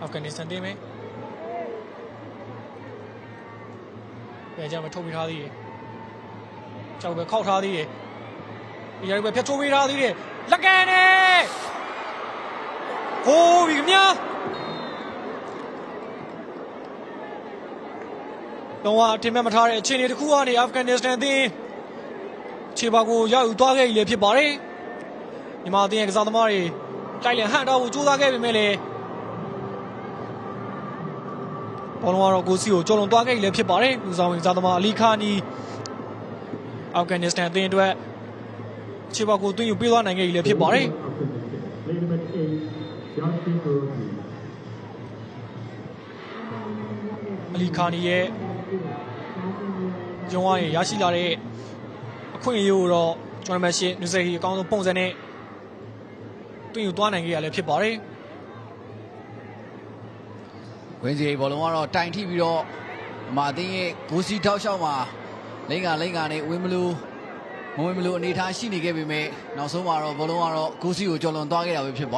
အာဖဂန်နစ္စတန်တင်းပဲဘယ်ကြမှာထုတ်ပြီးထားသေးတယ်ကြောက်ပဲခောက်ထားသေးတယ်ဒီရိုက်ပဲဖြတ်ချိုးပေးထားသေးတယ်လက်ကန်နဲ့ဟိုးပြီခင်ဗျာတော့အထင်မဲ့မထားတဲ့အခြေအနေတစ်ခုကနေအာဖဂန်နစ္စတန်တင်းခြေပါကိုရောက်ယူသွားခဲ့ပြီလေဖြစ်ပါတယ်မြန်မာအသင်းရဲ့ကစားသမားတွေတိုက်လန်ဟန်တော့ကိုကြိုးစားခဲ့ပေမဲ့လည်း ဘောလုံးကတော့ကိုစီကိုကျော်လွန်သွားခဲ့ပြီလည်းဖြစ်ပါတယ်လူဆောင်ဝင်စားသမားအလီခါနီအာဖဂန်နစ္စတန်အသင်းအတွက်ခြေပေါက်ကိုသွင်းယူပေးသွားနိုင်ခဲ့ပြီလည်းဖြစ်ပါတယ် Lady number eight, Justin Brody. အလီခါနီရဲ့ဂျုံဝါရဲ့ရရှိလာတဲ့အခွင့်အရေးကိုတော့ကျွန်တော်မှရှိနူဇေဟီအကောင်းဆုံးပုံစံနဲ့သွင်းယူသွားနိုင်ခဲ့ရလည်းဖြစ်ပါတယ် ဝင်းစီဘောလုံးကတော့တိုင်ထိပြီးတော့အမာအသင်းရဲ့ဂိုးစီထောက်လျှောက်မှာလိမ့်ကလိမ့်ကနေဝင်းမလူမဝင်းမလူအနေထားရှိနေခဲ့ပေမဲ့နောက်ဆုံးမှာတော့ဘောလုံးကတော့ဂိုးစီကိုကျော်လွန်သွားခဲ့တာပဲဖြစ်ပါတယ်